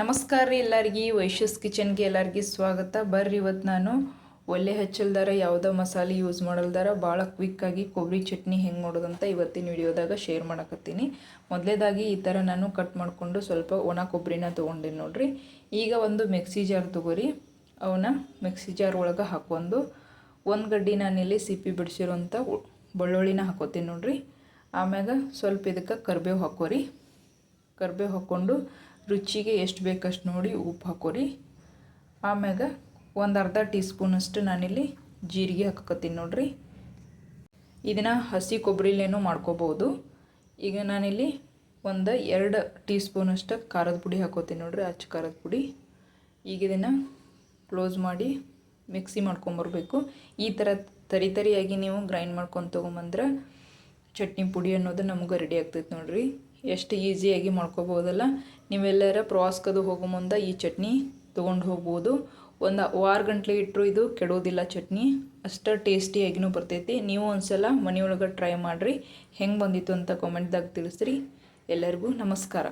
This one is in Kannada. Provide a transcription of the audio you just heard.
ನಮಸ್ಕಾರ ರೀ ಎಲ್ಲರಿಗೆ ವೈಶಸ್ ಕಿಚನ್ಗೆ ಎಲ್ಲರಿಗೆ ಸ್ವಾಗತ. ಬರ್ರಿ ಇವತ್ತು ನಾನು ಒಲೆ ಹಚ್ಚಲ್ದಾರ ಯಾವುದೋ ಮಸಾಲೆ ಯೂಸ್ ಮಾಡಲ್ದಾರ ಭಾಳ ಕ್ವಿಕ್ಕಾಗಿ ಕೊಬ್ಬರಿ ಚಟ್ನಿ ಹೆಂಗೆ ಮಾಡೋದಂತ ಇವತ್ತಿನ ವಿಡಿಯೋದಾಗ ಶೇರ್ ಮಾಡಕತ್ತೀನಿ. ಮೊದಲೇದಾಗಿ ಈ ಥರ ನಾನು ಕಟ್ ಮಾಡಿಕೊಂಡು ಸ್ವಲ್ಪ ಒಣ ಕೊಬ್ಬರಿನ ತೊಗೊಂಡಿನಿ ನೋಡ್ರಿ. ಈಗ ಒಂದು ಮಿಕ್ಸಿ ಜಾರ್ ತೊಗೋರಿ. ಅವನ್ನ ಮಿಕ್ಸಿ ಜಾರ್ ಒಳಗೆ ಹಾಕೊಂಡು ಒಂದು ಗಡ್ಡಿ ನಾನಿಲ್ಲಿ ಸಿಪ್ಪಿ ಬಿಡಿಸಿರೋಂಥ ಬೆಳ್ಳುಳ್ಳಿನ ಹಾಕೋತೀನಿ ನೋಡ್ರಿ. ಆಮ್ಯಾಗ ಸ್ವಲ್ಪ ಇದಕ್ಕೆ ಕರಿಬೇವು ಹಾಕೋರಿ. ಕರಿಬೇವು ಹಾಕ್ಕೊಂಡು ರುಚಿಗೆ ಎಷ್ಟು ಬೇಕಷ್ಟು ನೋಡಿ ಉಪ್ಪು ಹಾಕೋರಿ ಆಮ್ಯಾಗ ಒಂದು ಅರ್ಧ ಟೀ ಸ್ಪೂನಷ್ಟು ನಾನಿಲ್ಲಿ ಜೀರಿಗೆ ಹಾಕಕತ್ತೀನಿ ನೋಡ್ರಿ. ಇದನ್ನು ಹಸಿ ಕೊಬ್ಬರಿಲೇನೂ ಮಾಡ್ಕೋಬೋದು. ಈಗ ನಾನಿಲ್ಲಿ ಒಂದು ಎರಡು ಟೀ ಸ್ಪೂನಷ್ಟು ಖಾರದ ಪುಡಿ ಹಾಕೋತೀನಿ ನೋಡ್ರಿ, ಅಚ್ಚ ಖಾರದ ಪುಡಿ. ಈಗ ಇದನ್ನು ಕ್ಲೋಸ್ ಮಾಡಿ ಮಿಕ್ಸಿ ಮಾಡ್ಕೊಂಬರ್ಬೇಕು. ಈ ಥರ ತರಿ ತರಿಯಾಗಿ ನೀವು ಗ್ರೈಂಡ್ ಮಾಡ್ಕೊಂಡು ತೊಗೊಂಬಂದ್ರೆ ಚಟ್ನಿ ಪುಡಿ ಅನ್ನೋದು ನಮಗೆ ರೆಡಿ ಆಗ್ತೈತೆ ನೋಡ್ರಿ. ಎಷ್ಟು ಈಸಿಯಾಗಿ ಮಾಡ್ಕೋಬೋದಲ್ಲ? ನೀವೆಲ್ಲರ ಪ್ರವಾಸಕ್ಕದು ಹೋಗೋ ಮುಂದೆ ಈ ಚಟ್ನಿ ತೊಗೊಂಡು ಹೋಗ್ಬೋದು. ಒಂದು ವಾರ ಗಂಟ್ಲೆ ಇಟ್ಟರು ಇದು ಕೆಡೋದಿಲ್ಲ ಚಟ್ನಿ. ಅಷ್ಟು ಟೇಸ್ಟಿಯಾಗಿನೂ ಬರ್ತೈತಿ. ನೀವು ಒಂದ್ಸಲ ಮನೆಯೊಳಗೆ ಟ್ರೈ ಮಾಡಿರಿ. ಹೆಂಗೆ ಬಂದಿತ್ತು ಅಂತ ಕಾಮೆಂಟ್ದಾಗ ತಿಳಿಸ್ರಿ. ಎಲ್ಲರಿಗೂ ನಮಸ್ಕಾರ.